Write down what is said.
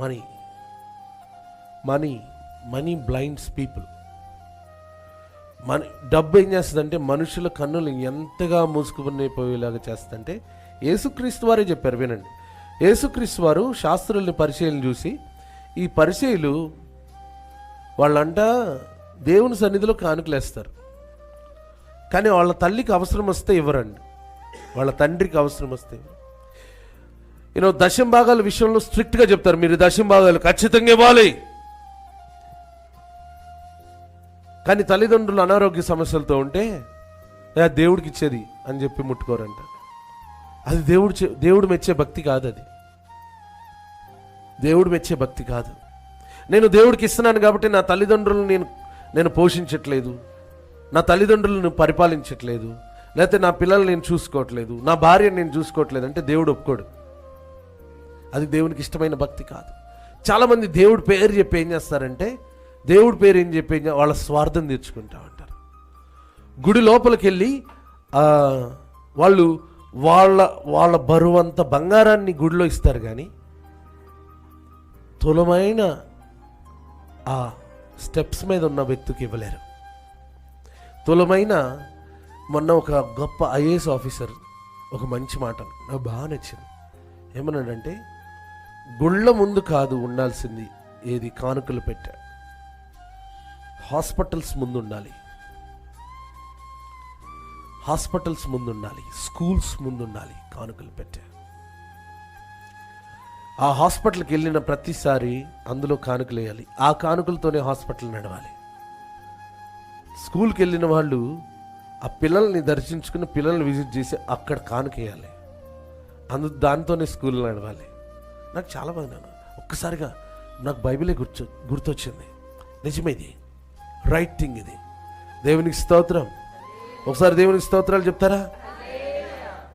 Money money money blinds people మన డబ్బు ఏం చేస్తుందంటే మనుషుల కన్నులు ఎంతగా మూసుకుపోయేలాగా చేస్తుందంటే యేసుక్రీస్తు వారే చెప్పారు వినండి. యేసుక్రీస్తు వారు శాస్త్రుల్ని పరిచయం చూసి ఈ పరిచయలు వాళ్ళంట దేవుని సన్నిధిలో కానుకలేస్తారు కానీ వాళ్ళ తల్లికి అవసరం వస్తే ఇవ్వరండి. వాళ్ళ తండ్రికి అవసరం వస్తే యూనో దశం భాగాల విషయంలో స్ట్రిక్ట్గా చెప్తారు. మీరు దశం భాగాలు ఖచ్చితంగా ఇవ్వాలి. కానీ తల్లిదండ్రులు అనారోగ్య సమస్యలతో ఉంటే దేవుడికి ఇచ్చేది అని చెప్పి ముట్టుకోరంట. అది దేవుడు చే- దేవుడు మెచ్చే భక్తి కాదు అది. దేవుడు మెచ్చే భక్తి కాదు. నేను దేవుడికి ఇస్తున్నాను కాబట్టి నా తల్లిదండ్రులను నేను నేను పోషించట్లేదు. నా తల్లిదండ్రులను పరిపాలించట్లేదు. లేకపోతే నా పిల్లల్ని నేను చూసుకోవట్లేదు. నా భార్యను నేను చూసుకోవట్లేదు. అంటే దేవుడు ఒప్పుకోడు. అది దేవునికి ఇష్టమైన భక్తి కాదు. చాలామంది దేవుడి పేరు చెప్పి ఏం చేస్తారంటే దేవుడి పేరు ఏం చెప్పి ఏం వాళ్ళ స్వార్థం తీర్చుకుంటా ఉంటారు. గుడి లోపలికి వెళ్ళి వాళ్ళు వాళ్ళ వాళ్ళ బరువంత బంగారాన్ని గుడిలో ఇస్తారు కానీ తులమైన ఆ స్టెప్స్ మీద ఉన్న వ్యక్తికి ఇవ్వలేరు. తులమైన మొన్న ఒక గొప్ప ఐఏఎస్ ఆఫీసర్ ఒక మంచి మాట నాకు బాగా నచ్చింది. ఏమన్నాడంటే గుళ్ళ ముందు కాదు ఉండాల్సింది ఏది? కానుకలు పెట్టా. హాస్పిటల్స్ ముందు ఉండాలి హాస్పిటల్స్ ముందు ఉండాలి స్కూల్స్ ముందు ఉండాలి కానుకలు పెట్టా. ఆ హాస్పిటల్కి వెళ్ళిన ప్రతిసారి అందులో కానుకలు వేయాలి. ఆ కానుకలతోనే హాస్పిటల్ నడవాలి. స్కూల్కి వెళ్ళిన వాళ్ళు ఆ పిల్లల్ని దర్శించుకుని పిల్లల్ని విజిట్ చేసి అక్కడ కానుకేయాలి అందు దాంతోనే స్కూల్ నడవాలి. నాకు చాలా బాగా నాన్న. ఒక్కసారిగా నాకు బైబిలే గుర్తు గుర్తొచ్చింది. నిజమే ఇది. రైట్ థింగ్ ఇది. దేవునికి స్తోత్రం. ఒకసారి దేవునికి స్తోత్రాలు చెప్తారా?